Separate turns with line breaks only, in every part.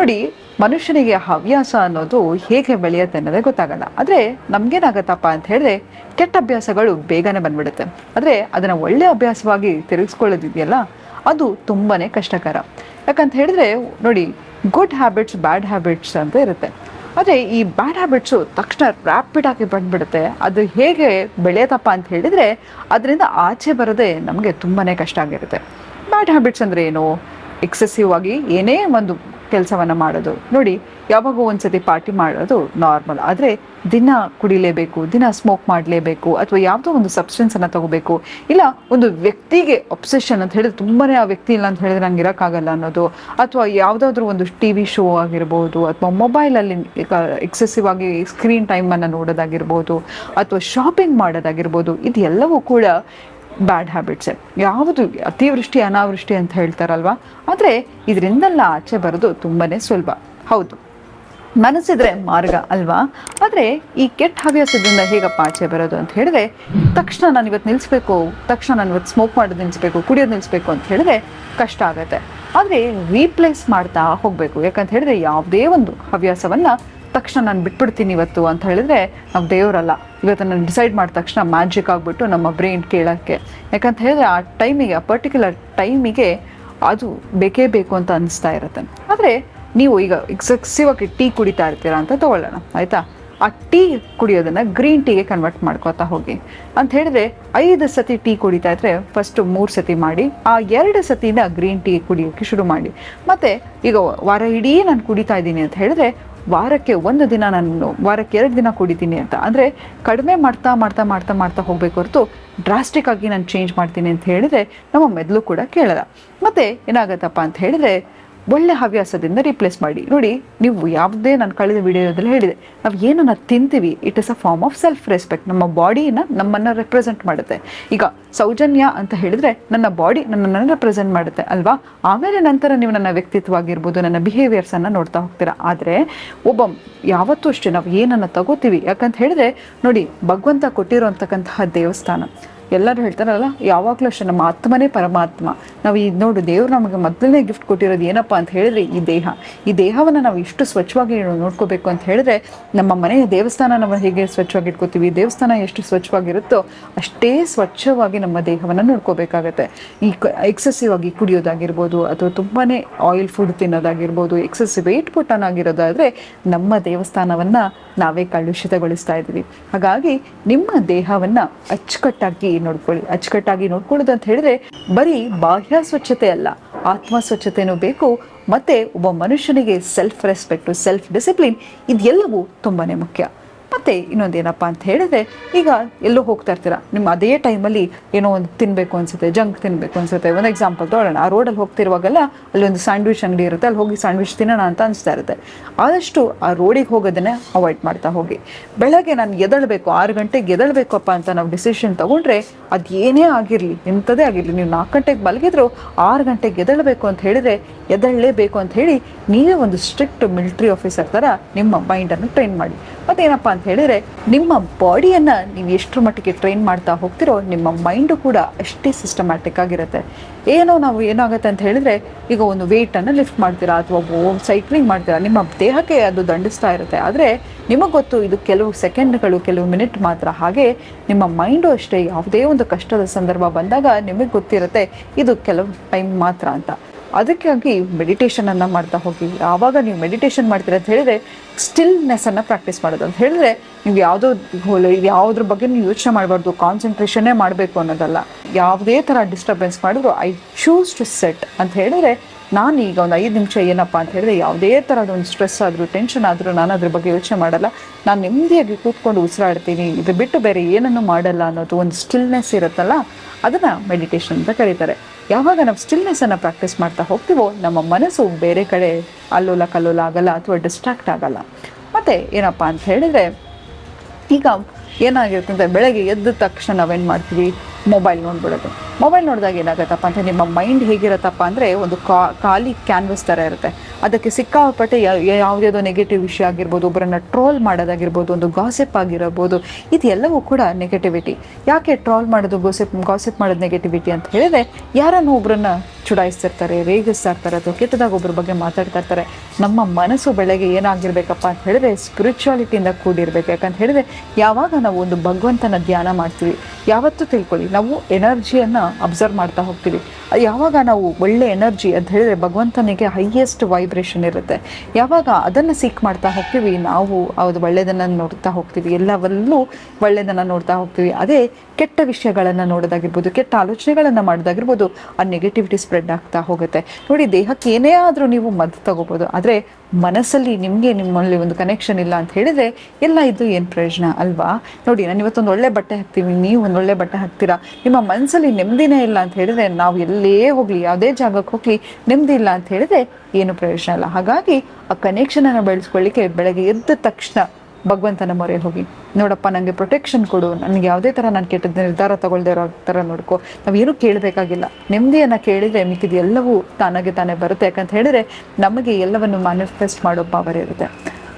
ನೋಡಿ, ಮನುಷ್ಯನಿಗೆ ಹವ್ಯಾಸ ಅನ್ನೋದು ಹೇಗೆ ಬೆಳೆಯುತ್ತೆ ಅನ್ನೋದೇ ಗೊತ್ತಾಗಲ್ಲ. ಆದರೆ ನಮಗೇನಾಗತ್ತಪ್ಪ ಅಂತ ಹೇಳಿದ್ರೆ ಕೆಟ್ಟ ಅಭ್ಯಾಸಗಳು ಬೇಗನೆ ಬಂದ್ಬಿಡುತ್ತೆ. ಆದರೆ ಅದನ್ನು ಒಳ್ಳೆ ಅಭ್ಯಾಸವಾಗಿ ತಿರುಗಿಸ್ಕೊಳ್ಳೋದಿದೆಯಲ್ಲ, ಅದು ತುಂಬಾ ಕಷ್ಟಕರ. ಯಾಕಂತ ಹೇಳಿದ್ರೆ, ನೋಡಿ ಗುಡ್ ಹ್ಯಾಬಿಟ್ಸ್ ಬ್ಯಾಡ್ ಹ್ಯಾಬಿಟ್ಸ್ ಅಂತ ಇರುತ್ತೆ. ಆದರೆ ಈ ಬ್ಯಾಡ್ ಹ್ಯಾಬಿಟ್ಸು ತಕ್ಷಣ ರ್ಯಾಪಿಡಾಗಿ ಬಂದ್ಬಿಡುತ್ತೆ. ಅದು ಹೇಗೆ ಬೆಳೆಯತಪ್ಪ ಅಂತ ಹೇಳಿದರೆ, ಅದರಿಂದ ಆಚೆ ಬರದೆ ನಮಗೆ ತುಂಬಾ ಕಷ್ಟ ಆಗಿರುತ್ತೆ. ಬ್ಯಾಡ್ ಹ್ಯಾಬಿಟ್ಸ್ ಅಂದರೆ ಏನು? ಎಕ್ಸೆಸಿವ್ ಆಗಿ ಏನೇ ಒಂದು ಕೆಲಸವನ್ನು ಮಾಡೋದು. ನೋಡಿ, ಯಾವಾಗೂ ಒಂದ್ಸತಿ ಪಾರ್ಟಿ ಮಾಡೋದು ನಾರ್ಮಲ್ ಆದರೆ ದಿನ ಕುಡಿಲೇಬೇಕು, ದಿನ ಸ್ಮೋಕ್ ಮಾಡಲೇಬೇಕು, ಅಥವಾ ಯಾವುದೋ ಒಂದು ಸಬ್ಸ್ಟೆನ್ಸನ್ನು ತಗೋಬೇಕು, ಇಲ್ಲ ಒಂದು ವ್ಯಕ್ತಿಗೆ ಒಬ್ಸೆಷನ್ ಅಂತ ಹೇಳಿದ್ರೆ ತುಂಬಾ ಆ ವ್ಯಕ್ತಿ ಇಲ್ಲ ಅಂತ ಹೇಳಿದ್ರೆ ನಂಗೆ ಇರೋಕ್ಕಾಗಲ್ಲ ಅನ್ನೋದು, ಅಥವಾ ಯಾವುದಾದ್ರೂ ಒಂದು ಟಿ ವಿ ಶೋ ಆಗಿರ್ಬೋದು, ಅಥವಾ ಮೊಬೈಲಲ್ಲಿ ಎಕ್ಸೆಸಿವ್ ಆಗಿ ಸ್ಕ್ರೀನ್ ಟೈಮನ್ನು ನೋಡೋದಾಗಿರ್ಬೋದು, ಅಥವಾ ಶಾಪಿಂಗ್ ಮಾಡೋದಾಗಿರ್ಬೋದು, ಇದೆಲ್ಲವೂ ಕೂಡ ಬ್ಯಾಡ್ ಹ್ಯಾಬಿಟ್ಸೆ ಯಾವುದು ಅತಿವೃಷ್ಟಿ, ಅನಾವೃಷ್ಟಿ ಅಂತ ಹೇಳ್ತಾರಲ್ವ? ಆದರೆ ಇದರಿಂದೆಲ್ಲ ಆಚೆ ಬರೋದು ತುಂಬಾ ಸುಲಭ. ಹೌದು. ಮನಸ್ಸಿದ್ರೆ ಮಾರ್ಗ ಅಲ್ವಾ? ಆದರೆ ಈ ಕೆಟ್ಟ ಹವ್ಯಾಸದಿಂದ ಹೇಗಪ್ಪ ಆಚೆ ಬರೋದು ಅಂತ ಹೇಳಿದ್ರೆ, ತಕ್ಷಣ ನಾನು ಇವತ್ತು ನಿಲ್ಲಿಸ್ಬೇಕು ತಕ್ಷಣ ನಾನು ಇವತ್ತು ಸ್ಮೋಕ್ ಮಾಡೋದು ನಿಲ್ಲಿಸ್ಬೇಕು ಕುಡಿಯೋದು ನಿಲ್ಲಿಸ್ಬೇಕು ಅಂತ ಹೇಳಿದ್ರೆ ಕಷ್ಟ ಆಗುತ್ತೆ. ಆದರೆ ರೀಪ್ಲೇಸ್ ಮಾಡ್ತಾ ಹೋಗಬೇಕು. ಯಾಕಂತ ಹೇಳಿದ್ರೆ ಯಾವುದೇ ಒಂದು ಹವ್ಯಾಸವನ್ನು ತಕ್ಷಣ ನಾನು ಬಿಟ್ಬಿಡ್ತೀನಿ ಇವತ್ತು ಅಂತ ಹೇಳಿದ್ರೆ ನಾವು ದೇವರಲ್ಲ. ಇವತ್ತು ನಾನು ಡಿಸೈಡ್ ಮಾಡಿದ ತಕ್ಷಣ ಮ್ಯಾಜಿಕ್ ಆಗಿಬಿಟ್ಟು ನಮ್ಮ ಬ್ರೈನ್ ಕೇಳೋಕ್ಕೆ. ಯಾಕಂತ ಹೇಳಿದ್ರೆ ಆ ಟೈಮಿಗೆ ಆ ಪರ್ಟಿಕ್ಯುಲರ್ ಟೈಮಿಗೆ ಅದು ಬೇಕೇ ಬೇಕು ಅಂತ ಅನಿಸ್ತಾ ಇರುತ್ತೆ. ಆದರೆ ನೀವು ಈಗ ಎಕ್ಸೆಕ್ಸಿವ್ ಆಗಿ ಟೀ ಕುಡಿತಾ ಇರ್ತೀರಾ ಅಂತ ತಗೊಳ್ಳೋಣ, ಆಯಿತಾ? ಆ ಟೀ ಕುಡಿಯೋದನ್ನು ಗ್ರೀನ್ ಟೀಗೆ ಕನ್ವರ್ಟ್ ಮಾಡ್ಕೋತಾ ಹೋಗಿ. ಅಂತ ಹೇಳಿದ್ರೆ ಐದು ಸತಿ ಟೀ ಕುಡಿತಾ ಇದ್ರೆ ಫಸ್ಟ್ ಮೂರು ಸತಿ ಮಾಡಿ, ಆ ಎರಡು ಸತಿನ ಗ್ರೀನ್ ಟೀ ಕುಡಿಯೋಕ್ಕೆ ಶುರು ಮಾಡಿ. ಮತ್ತೆ ಈಗ ವಾರ ಇಡೀ ನಾನು ಕುಡಿತಾ ಇದ್ದೀನಿ ಅಂತ ಹೇಳಿದ್ರೆ ವಾರಕ್ಕೆ ಒಂದು ದಿನ ನಾನು ವಾರಕ್ಕೆ ಎರಡು ದಿನ ಕುಡಿತೀನಿ ಅಂತ. ಅಂದರೆ ಕಡಿಮೆ ಮಾಡ್ತಾ ಮಾಡ್ತಾ ಮಾಡ್ತಾ ಮಾಡ್ತಾ ಹೋಗಬೇಕು ಹೊರತು ಡ್ರಾಸ್ಟಿಕ್ ಆಗಿ ನಾನು ಚೇಂಜ್ ಮಾಡ್ತೀನಿ ಅಂತ ಹೇಳಿದರೆ ನಮ್ಮ ಮೆದುಳು ಕೂಡ ಕೇಳಲ್ಲ. ಮತ್ತು ಏನಾಗತ್ತಪ್ಪ ಅಂತ ಹೇಳಿದ್ರೆ ಒಳ್ಳೆ ಹವ್ಯಾಸದಿಂದ ರಿಪ್ಲೇಸ್ ಮಾಡಿ. ನೋಡಿ, ನೀವು ಯಾವುದೇ ನಾನು ಕಳೆದ ವಿಡಿಯೋದಲ್ಲಿ ಹೇಳಿದೆ, ನಾವು ಏನನ್ನು ತಿಂತೀವಿ it is a form of self respect ನಮ್ಮ ಬಾಡಿನ ನಮ್ಮನ್ನು ರೆಪ್ರೆಸೆಂಟ್ ಮಾಡುತ್ತೆ. ಈಗ ಸೌಜನ್ಯ ಅಂತ ಹೇಳಿದ್ರೆ ನನ್ನ ಬಾಡಿ ನನ್ನನ್ನು ರೆಪ್ರೆಸೆಂಟ್ ಮಾಡುತ್ತೆ ಅಲ್ವಾ? ಆಮೇಲೆ ನಂತರ ನೀವು ನನ್ನ ವ್ಯಕ್ತಿತ್ವ ಆಗಿರ್ಬೋದು ನನ್ನ ಬಿಹೇವಿಯರ್ಸನ್ನು ನೋಡ್ತಾ ಹೋಗ್ತೀರಾ. ಆದರೆ ಒಬ್ಬ ಯಾವತ್ತೂ ಅಷ್ಟೇ ನಾವು ಏನನ್ನು ತಗೋತೀವಿ. ಯಾಕಂತ ಹೇಳಿದ್ರೆ, ನೋಡಿ, ಭಗವಂತ ಕೊಟ್ಟಿರೋ ದೇವಸ್ಥಾನ ಎಲ್ಲರೂ ಹೇಳ್ತಾರಲ್ಲ, ಯಾವಾಗಲೂ ಅಷ್ಟೇ, ನಮ್ಮ ಆತ್ಮನೇ ಪರಮಾತ್ಮ. ನಾವು ಈ ನೋಡು, ದೇವ್ರು ನಮಗೆ ಮೊದಲನೇ ಗಿಫ್ಟ್ ಕೊಟ್ಟಿರೋದು ಏನಪ್ಪ ಅಂತ ಹೇಳಿದ್ರೆ ಈ ದೇಹ. ಈ ದೇಹವನ್ನು ನಾವು ಎಷ್ಟು ಸ್ವಚ್ಛವಾಗಿ ನೋಡ್ಕೋಬೇಕು ಅಂತ ಹೇಳಿದ್ರೆ, ನಮ್ಮ ಮನೆಯ ದೇವಸ್ಥಾನ ನಾವು ಹೇಗೆ ಸ್ವಚ್ಛವಾಗಿ ಇಟ್ಕೋತೀವಿ ದೇವಸ್ಥಾನ ಎಷ್ಟು ಸ್ವಚ್ಛವಾಗಿರುತ್ತೋ ಅಷ್ಟೇ ಸ್ವಚ್ಛವಾಗಿ ನಮ್ಮ ದೇಹವನ್ನು ನೋಡ್ಕೋಬೇಕಾಗತ್ತೆ. ಈ ಎಕ್ಸೆಸಿವ್ ಆಗಿ ಕುಡಿಯೋದಾಗಿರ್ಬೋದು, ಅಥವಾ ತುಂಬಾ ಆಯಿಲ್ ಫುಡ್ ತಿನ್ನೋದಾಗಿರ್ಬೋದು ಎಕ್ಸೆಸಿವ್ ವೆಯ್ಟ್ ಪುಟ್ಟನ್ ಆಗಿರೋದಾದರೆ ನಮ್ಮ ದೇವಸ್ಥಾನವನ್ನು ನಾವೇ ಕಲುಷಿತಗೊಳಿಸ್ತಾ ಇದ್ದೀವಿ. ಹಾಗಾಗಿ ನಿಮ್ಮ ದೇಹವನ್ನು ಅಚ್ಚುಕಟ್ಟಾಗಿ ನೋಡ್ಕೊಳ್ಳಿ, ಅಚ್ಚುಕಟ್ಟಾಗಿ ನೋಡ್ಕೊಳ್ಳೋದು ಅಂತ ಹೇಳಿದ್ರೆ ಬರೀ ಬಾಹ್ಯ ಸ್ವಚ್ಛತೆ ಅಲ್ಲ, ಆತ್ಮ ಸ್ವಚ್ಛತೆನೂ ಬೇಕು, ಮತ್ತೆ ಒಬ್ಬ ಮನುಷ್ಯನಿಗೆ ಸೆಲ್ಫ್ ರೆಸ್ಪೆಕ್ಟು ಸೆಲ್ಫ್ ಡಿಸಿಪ್ಲಿನ್ ಇದೆಲ್ಲವೂ ತುಂಬಾನೇ ಮುಖ್ಯ. ಮತ್ತೆ ಇನ್ನೊಂದೇನಪ್ಪ ಅಂತ ಹೇಳಿದ್ರೆ, ಈಗ ಎಲ್ಲೋ ಹೋಗ್ತಾ ಇರ್ತೀರಾ? ನಿಮ್ಮ ಅದೇ ಟೈಮಲ್ಲಿ ಏನೋ ಒಂದು ತಿನ್ನಬೇಕು ಅನ್ಸುತ್ತೆ, ಜಂಕ್ ತಿನ್ನಬೇಕು ಅನ್ಸುತ್ತೆ. ಒಂದು ಎಕ್ಸಾಂಪಲ್ ತೊಗೊಳ್ಳೋಣ. ಆ ರೋಡಲ್ಲಿ ಹೋಗ್ತಿರುವಾಗೆಲ್ಲ ಅಲ್ಲಿ ಒಂದು ಸ್ಯಾಂಡ್ವಿಚ್ ಅಂಗಡಿ ಇರುತ್ತೆ, ಅಲ್ಲಿ ಹೋಗಿ ಸ್ಯಾಂಡ್ವಿಚ್ ತಿನ್ನೋಣ ಅಂತ ಅನಿಸ್ತಾ ಇರುತ್ತೆ. ಆದಷ್ಟು ಆ ರೋಡಿಗೆ ಹೋಗೋದನ್ನೇ ಅವಾಯ್ಡ್ ಮಾಡ್ತಾ ಹೋಗಿ. ಬೆಳಗ್ಗೆ ನಾನು ಎದಳಬೇಕು ಆರು ಗಂಟೆಗೆ ಎದಳಬೇಕಪ್ಪ ಅಂತ ನಾವು ಡಿಸಿಷನ್ ತಗೊಂಡ್ರೆ ಅದೇನೇ ಆಗಿರಲಿ ಎಂಥದೇ ಆಗಿರಲಿ. ನೀವು ನಾಲ್ಕು ಗಂಟೆಗೆ ಮಲಗಿದ್ರು ಆರು ಗಂಟೆಗೆ ಎದಳಬೇಕು ಅಂತ ಹೇಳಿದ್ರೆ ಎದಳಲೇಬೇಕು ಅಂತ ಹೇಳಿ ನೀವೇ ಒಂದು ಸ್ಟ್ರಿಕ್ಟ್ ಮಿಲಿಟ್ರಿ ಆಫೀಸರ್ ಥರ ನಿಮ್ಮ ಮೈಂಡನ್ನು ಟ್ರೈನ್ ಮಾಡಿ. ಮತ್ತೇನಪ್ಪ ಅಂತ ಹೇಳಿದ್ರೆ, ನಿಮ್ಮ ಬಾಡಿಯನ್ನು ನೀವು ಎಷ್ಟರ ಮಟ್ಟಿಗೆ ಟ್ರೈನ್ ಮಾಡ್ತಾ ಹೋಗ್ತಿರೋ, ನಿಮ್ಮ ಮೈಂಡು ಕೂಡ ಅಷ್ಟೇ ಸಿಸ್ಟಮ್ಯಾಟಿಕ್ ಆಗಿರುತ್ತೆ. ಏನೋ ನಾವು ಏನಾಗುತ್ತೆ ಅಂತ ಹೇಳಿದ್ರೆ, ಈಗ ಒಂದು ವೆಯ್ಟನ್ನು ಲಿಫ್ಟ್ ಮಾಡ್ತೀರಾ, ಅಥವಾ ಸೈಕ್ಲಿಂಗ್ ಮಾಡ್ತೀರಾ, ನಿಮ್ಮ ದೇಹಕ್ಕೆ ಅದು ದಂಡಿಸ್ತಾ ಇರುತ್ತೆ. ಆದರೆ ನಿಮಗೆ ಗೊತ್ತು, ಇದು ಕೆಲವು ಸೆಕೆಂಡ್ಗಳು ಕೆಲವು ಮಿನಿಟ್ ಮಾತ್ರ. ಹಾಗೆ ನಿಮ್ಮ ಮೈಂಡು ಅಷ್ಟೇ ಯಾವುದೇ ಒಂದು ಕಷ್ಟದ ಸಂದರ್ಭ ಬಂದಾಗ ನಿಮಗೆ ಗೊತ್ತಿರುತ್ತೆ, ಇದು ಕೆಲವು ಟೈಮ್ ಮಾತ್ರ ಅಂತ. ಅದಕ್ಕಾಗಿ ಮೆಡಿಟೇಷನನ್ನು ಮಾಡ್ತಾ ಹೋಗಿ. ಯಾವಾಗ ನೀವು ಮೆಡಿಟೇಷನ್ ಮಾಡ್ತೀರ ಅಂತ ಹೇಳಿದ್ರೆ ಸ್ಟಿಲ್ನೆಸ್ಸನ್ನು ಪ್ರಾಕ್ಟೀಸ್ ಮಾಡೋದು. ಅಂತ ಹೇಳಿದ್ರೆ ನೀವು ಯಾವುದೋ ಯಾವುದ್ರ ಬಗ್ಗೆ ನೀವು ಯೋಚನೆ ಮಾಡಬಾರ್ದು ಕಾನ್ಸಂಟ್ರೇಷನ್ನೇ ಮಾಡಬೇಕು ಅನ್ನೋದಲ್ಲ. ಯಾವುದೇ ಥರ ಡಿಸ್ಟರ್ಬೆನ್ಸ್ ಮಾಡಿದ್ರು ಐ ಚೂಸ್ ಟು ಸೆಟ್ ಅಂತ ಹೇಳಿದ್ರೆ ನಾನು ಈಗ ಒಂದು ಐದು ನಿಮಿಷ ಏನಪ್ಪ ಅಂತ ಹೇಳಿದ್ರೆ ಯಾವುದೇ ಥರದ ಒಂದು ಸ್ಟ್ರೆಸ್ ಆದರೂ ಟೆನ್ಷನ್ ಆದರೂ ನಾನು ಅದ್ರ ಬಗ್ಗೆ ಯೋಚನೆ ಮಾಡಲ್ಲ. ನಾನು ನೆಮ್ಮದಿಯಾಗಿ ಕೂತ್ಕೊಂಡು ಉಸಿರಾಡ್ತೀನಿ. ಇದು ಬಿಟ್ಟು ಬೇರೆ ಏನನ್ನು ಮಾಡಲ್ಲ ಅನ್ನೋದು ಒಂದು ಸ್ಟಿಲ್ನೆಸ್ ಇರುತ್ತಲ್ಲ, ಅದನ್ನು ಮೆಡಿಟೇಷನ್ ಅಂತ ಕರೀತಾರೆ. ಯಾವಾಗ ನಾವು ಸ್ಟಿಲ್ನೆಸ್ಸನ್ನು ಪ್ರಾಕ್ಟೀಸ್ ಮಾಡ್ತಾ ಹೋಗ್ತೀವೋ, ನಮ್ಮ ಮನಸ್ಸು ಬೇರೆ ಕಡೆ ಅಲ್ಲೋಲ ಕಲ್ಲೋಲ ಆಗಲ್ಲ ಅಥವಾ ಡಿಸ್ಟ್ರಾಕ್ಟ್ ಆಗಲ್ಲ. ಮತ್ತು ಏನಪ್ಪ ಅಂತ ಹೇಳಿದರೆ, ಈಗ ಏನಾಗಿರುತ್ತೆ ಅಂದರೆ ಬೆಳಗ್ಗೆ ಎದ್ದ ತಕ್ಷಣ ನಾವೇನು ಮಾಡ್ತೀವಿ? ಮೊಬೈಲ್ ನೋಡ್ಬಿಡೋದು. ಮೊಬೈಲ್ ನೋಡಿದಾಗ ಏನಾಗುತ್ತಪ್ಪ ಅಂದರೆ ನಿಮ್ಮ ಮೈಂಡ್ ಹೇಗಿರುತ್ತಪ್ಪ ಅಂದರೆ ಒಂದು ಕಾ, ಖಾಲಿ ಕ್ಯಾನ್ವಸ್ ಥರ ಇರುತ್ತೆ. ಅದಕ್ಕೆ ಸಿಕ್ಕಾಪಟ್ಟೆ ಯಾವುದ್ಯಾವುದೋ ನೆಗೆಟಿವ್ ವಿಷಯ ಆಗಿರ್ಬೋದು ಒಬ್ಬರನ್ನು ಟ್ರೋಲ್ ಮಾಡೋದಾಗಿರ್ಬೋದು, ಒಂದು ಗಾಸಿಪ್ ಆಗಿರಬಹುದು ಇದೆಲ್ಲವೂ ಕೂಡ ನೆಗೆಟಿವಿಟಿ ಯಾಕೆ ಟ್ರೋಲ್ ಮಾಡೋದು ಗೋಸಿಪ್ ಗಾಸಿಪ್ ಮಾಡೋದು ನೆಗೆಟಿವಿಟಿ ಅಂತ ಹೇಳಿದ್ರೆ, ಯಾರನ್ನು ಒಬ್ಬರನ್ನ ಚುಡಾಯಿಸ್ತಿರ್ತಾರೆ ರೇಗಿಸ್ತಾ ಇರ್ತಾರೆ ಅಥವಾ ಕೆಟ್ಟದಾಗ ಒಬ್ಬರ ಬಗ್ಗೆ ಮಾತಾಡ್ತಾ ಇರ್ತಾರೆ, ನಮ್ಮ ಮನಸ್ಸು ಬೆಳಗ್ಗೆ ಏನಾಗಿರ್ಬೇಕಪ್ಪ ಅಂತ ಹೇಳಿದ್ರೆ ಸ್ಪಿರಿಚುವಾಲಿಟಿಯಿಂದ ಕೂಡಿರ್ಬೇಕು. ಯಾಕಂತ ಹೇಳಿದ್ರೆ ಯಾವಾಗ ನಾವು ಒಂದು ಭಗವಂತನ ಧ್ಯಾನ ಮಾಡ್ತೀವಿ, ಯಾವತ್ತೂ ತಿಳ್ಕೊಳ್ಳಿ, ನಾವು ಎನರ್ಜಿಯನ್ನು ಅಬ್ಸರ್ವ್ ಮಾಡ್ತಾ ಹೋಗ್ತೀವಿ. ಯಾವಾಗ ನಾವು ಒಳ್ಳೆ ಎನರ್ಜಿ ಅಂತ ಹೇಳಿದ್ರೆ ಭಗವಂತನಿಗೆ ಹೈಯೆಸ್ಟ್ ವೈಬ್ರೇಷನ್ ಇರುತ್ತೆ. ಯಾವಾಗ ಅದನ್ನು ಸೀಕ್ ಮಾಡ್ತಾ ಹೋಗ್ತೀವಿ, ನಾವು ಅದು ಒಳ್ಳೆಯದನ್ನು ನೋಡ್ತಾ ಹೋಗ್ತೀವಿ, ಎಲ್ಲವಲ್ಲೂ ಒಳ್ಳೆಯದನ್ನು ನೋಡ್ತಾ ಹೋಗ್ತೀವಿ. ಅದೇ ಕೆಟ್ಟ ವಿಷಯಗಳನ್ನು ನೋಡೋದಾಗಿರ್ಬೋದು, ಕೆಟ್ಟ ಆಲೋಚನೆಗಳನ್ನು ಮಾಡೋದಾಗಿರ್ಬೋದು, ಆ ನೆಗೆಟಿವಿಟಿ ಸ್ಪ್ರೆಡ್ ಆಗ್ತಾ ಹೋಗುತ್ತೆ. ನೋಡಿ, ದೇಹಕ್ಕೆ ಏನೇ ಆದರೂ ನೀವು ಮದ್ದು ತಗೋಬೋದು. ಆದರೆ ಮನಸ್ಸಲ್ಲಿ ನಿಮಗೆ ನಿಮ್ಮಲ್ಲಿ ಒಂದು ಕನೆಕ್ಷನ್ ಇಲ್ಲ ಅಂತ ಹೇಳಿದರೆ ಎಲ್ಲ ಇದು ಏನು ಪ್ರಯೋಜನ ಅಲ್ವಾ? ನೋಡಿ, ನಾನು ಇವತ್ತೊಂದು ಒಳ್ಳೆ ಬಟ್ಟೆ ಹಾಕ್ತೀವಿ ನೀವು ಒಂದು ಒಳ್ಳೆ ಬಟ್ಟೆ ಹಾಕ್ತೀರಾ? ನಿಮ್ಮ ಮನಸ್ಸಲ್ಲಿ ನೆಮ್ಮದಿನೇ ಇಲ್ಲ ಅಂತ ಹೇಳಿದ್ರೆ ನಾವು ಎಲ್ಲೇ ಹೋಗಲಿ, ಯಾವುದೇ ಜಾಗಕ್ಕೆ ಹೋಗಲಿ, ನೆಮ್ಮದಿ ಇಲ್ಲ ಅಂತ ಹೇಳಿದ್ರೆ ಏನು ಪ್ರಯೋಜನ ಅಲ್ಲ ಹಾಗಾಗಿ ಆ ಕನೆಕ್ಷನನ್ನು ಬೆಳೆಸ್ಕೊಳ್ಳಿಕ್ಕೆ ಬೆಳಗ್ಗೆ ಎದ್ದ ತಕ್ಷಣ ಭಗವಂತನ ಮೊರೆ ಹೋಗಿ, ನೋಡಪ್ಪ ನನಗೆ ಪ್ರೊಟೆಕ್ಷನ್ ಕೊಡು, ನನಗೆ ಯಾವುದೇ ಥರ ನಾನು ಕೆಟ್ಟ ನಿರ್ಧಾರ ತಗೊಳ್ದೇ ಇರೋ ಥರ ನೋಡ್ಕೊ. ನಾವೇನು ಕೇಳಬೇಕಾಗಿಲ್ಲ. ನೆಮ್ಮದಿಯನ್ನು ಕೇಳಿದರೆ ಮಿಕ್ಕಿದ ಎಲ್ಲವೂ ತಾನಾಗೆ ತಾನೇ ಬರುತ್ತೆ. ಯಾಕಂತ ಹೇಳಿದರೆ ನಮಗೆ ಎಲ್ಲವನ್ನು ಮ್ಯಾನಿಫೆಸ್ಟ್ ಮಾಡೋ ಪವರ್ ಇರುತ್ತೆ.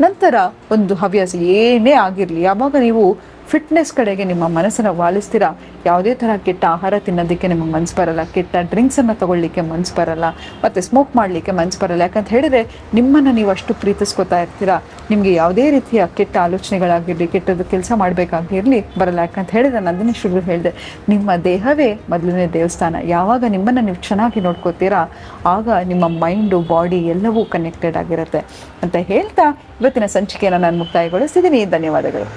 ನಂತರ ಒಂದು ಹವ್ಯಾಸ ಏನೇ ಆಗಿರಲಿ, ಯಾವಾಗ ನೀವು ಫಿಟ್ನೆಸ್ ಕಡೆಗೆ ನಿಮ್ಮ ಮನಸ್ಸನ್ನು ವಾಲಿಸ್ತೀರಾ? ಯಾವುದೇ ಥರ ಕೆಟ್ಟ ಆಹಾರ ತಿನ್ನೋದಕ್ಕೆ ನಿಮಗೆ ಮನ್ಸು ಬರಲ್ಲ, ಕೆಟ್ಟ ಡ್ರಿಂಕ್ಸನ್ನು ತಗೊಳ್ಳಿಕ್ಕೆ ಮನ್ಸು ಬರಲ್ಲ, ಮತ್ತು ಸ್ಮೋಕ್ ಮಾಡಲಿಕ್ಕೆ ಮನ್ಸು ಬರಲ್ಲ. ಯಾಕಂತ ಹೇಳಿದರೆ ನಿಮ್ಮನ್ನು ನೀವು ಅಷ್ಟು ಪ್ರೀತಿಸ್ಕೊತಾ ಇರ್ತೀರಾ? ನಿಮಗೆ ಯಾವುದೇ ರೀತಿಯ ಕೆಟ್ಟ ಆಲೋಚನೆಗಳಾಗಿರಲಿ, ಕೆಟ್ಟದ್ದು ಕೆಲಸ ಮಾಡಬೇಕಾಗಿರಲಿ ಬರಲ್ಲ. ಯಾಕಂತ ಹೇಳಿದ್ರೆ ನಂದಿನಿ ಶುರು ಹೇಳಿದೆ. ನಿಮ್ಮ ದೇಹವೇ ಮೊದಲನೇ ದೇವಸ್ಥಾನ. ಯಾವಾಗ ನಿಮ್ಮನ್ನು ನೀವು ಚೆನ್ನಾಗಿ ನೋಡ್ಕೋತೀರಾ, ಆಗ ನಿಮ್ಮ ಮೈಂಡು ಬಾಡಿ ಎಲ್ಲವೂ ಕನೆಕ್ಟೆಡ್ ಆಗಿರುತ್ತೆ. ಅಂತ ಹೇಳ್ತಾ ಇವತ್ತಿನ ಸಂಚಿಕೆಯನ್ನು ನಾನು ಮುಕ್ತಾಯಗೊಳಿಸ್ತಿದ್ದೀನಿ. ಧನ್ಯವಾದಗಳು.